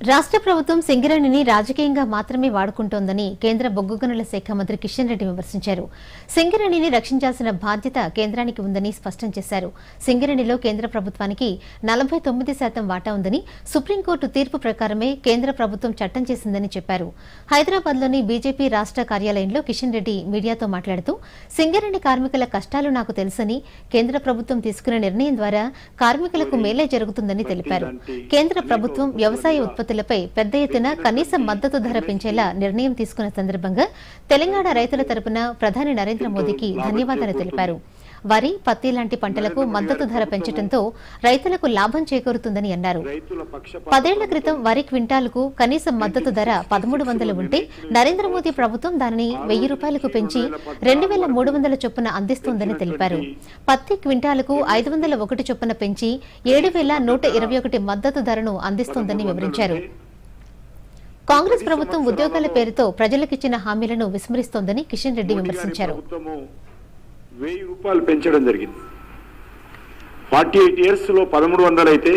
రాష్ట్ర ప్రభుత్వం సింగరేణిని రాజకీయంగా మాత్రమే వాడుకుంటోందని కేంద్ర బొగ్గు గనుల శాఖ మంత్రి కిషన్ రెడ్డి విమర్శించారు. సింగరేణిని రక్షించాల్సిన బాధ్యత కేంద్రానికి ఉందని స్పష్టం చేశారు. సింగరేణిలో కేంద్ర ప్రభుత్వానికి నలభై తొమ్మిది శాతం వాటా ఉందని సుప్రీంకోర్టు తీర్పు ప్రకారమే కేంద్ర ప్రభుత్వం చట్టం చేసిందని చెప్పారు. హైదరాబాద్లోని బీజేపీ రాష్ట్ర కార్యాలయంలో కిషన్ రెడ్డి మీడియాతో మాట్లాడుతూ సింగరేణి కార్మికుల కష్టాలు నాకు తెలుసని కేంద్ర ప్రభుత్వం తీసుకున్న నిర్ణయం ద్వారా కార్మికులకు మేలే జరుగుతుందని తెలిపారు. కేంద్ర ప్రభుత్వం వ్యవసాయ ఉత్పత్తి ఉత్పత్తులపై పెద్ద ఎత్తున కనీస మద్దతు ధర పెంచేలా నిర్ణయం తీసుకున్న సందర్భంగా తెలంగాణ రైతుల తరపున ప్రధాని నరేంద్ర మోదీకి ధన్యవాదాలు తెలిపారు. వరి పత్తి లాంటి పంటలకు మద్దతు ధర పెంచడంతో రైతులకు లాభం చేకూరుతుందని అన్నారు. పదేళ్ళ క్రితం వరి క్వింటాలకు కనీస మద్దతు ధర పదమూడు వందలు ఉంటే నరేంద్ర మోదీ ప్రభుత్వం దానిని వెయ్యి రూపాయలకు పెంచి రెండు వేల మూడు వందల చొప్పున అందిస్తోందని తెలిపారు. పత్తి క్వింటాలకు ఐదు వందల ఒకటి చొప్పున పెంచి ఏడు వేల నూట ఇరవై ఒకటి మద్దతు ధరను అందిస్తోందని వివరించారు. కాంగ్రెస్ ప్రభుత్వం ఉద్యోగాల పేరుతో ప్రజలకిచ్చిన హామీలను విస్మరిస్తోందని కిషన్ రెడ్డి విమర్శించారు. వెయ్యి రూపాయలు పెంచడం జరిగింది. ఫార్టీ ఎయిట్ ఇయర్స్లో పదమూడు వందలు అయితే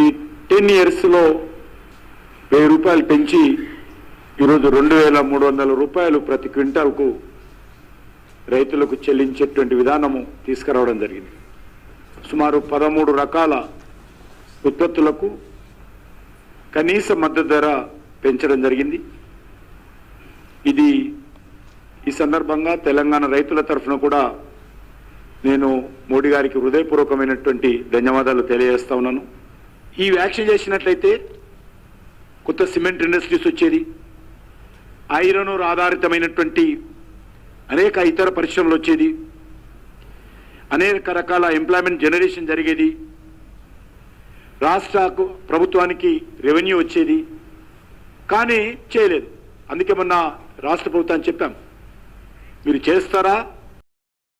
ఈ టెన్ ఇయర్స్లో వెయ్యి రూపాయలు పెంచి ఈరోజు రెండు వేల మూడు వందల రూపాయలు ప్రతి క్వింటాల్కు రైతులకు చెల్లించేటువంటి విధానము తీసుకురావడం జరిగింది. సుమారు పదమూడు రకాల ఉత్పత్తులకు కనీస మద్దతు ధర పెంచడం జరిగింది. ఇది ఈ సందర్భంగా తెలంగాణ రైతుల తరఫున కూడా నేను మోడీ గారికి హృదయపూర్వకమైనటువంటి ధన్యవాదాలు తెలియజేస్తా ఉన్నాను. ఈ వ్యాక్సిన్ చేసినట్లయితే కొత్త సిమెంట్ ఇండస్ట్రీస్ వచ్చేది. ఐరన్ ఆధారితమైనటువంటి అనేక ఇతర పరిశ్రమలు వచ్చేది. అనేక రకాల ఎంప్లాయ్మెంట్ జనరేషన్ జరిగేది. రాష్ట్రకు ప్రభుత్వానికి రెవెన్యూ వచ్చేది. కానీ చేయలేదు. అందుకే మొన్న రాష్ట్ర ప్రభుత్వాన్ని చెప్పాం. మీరు చేస్తారా?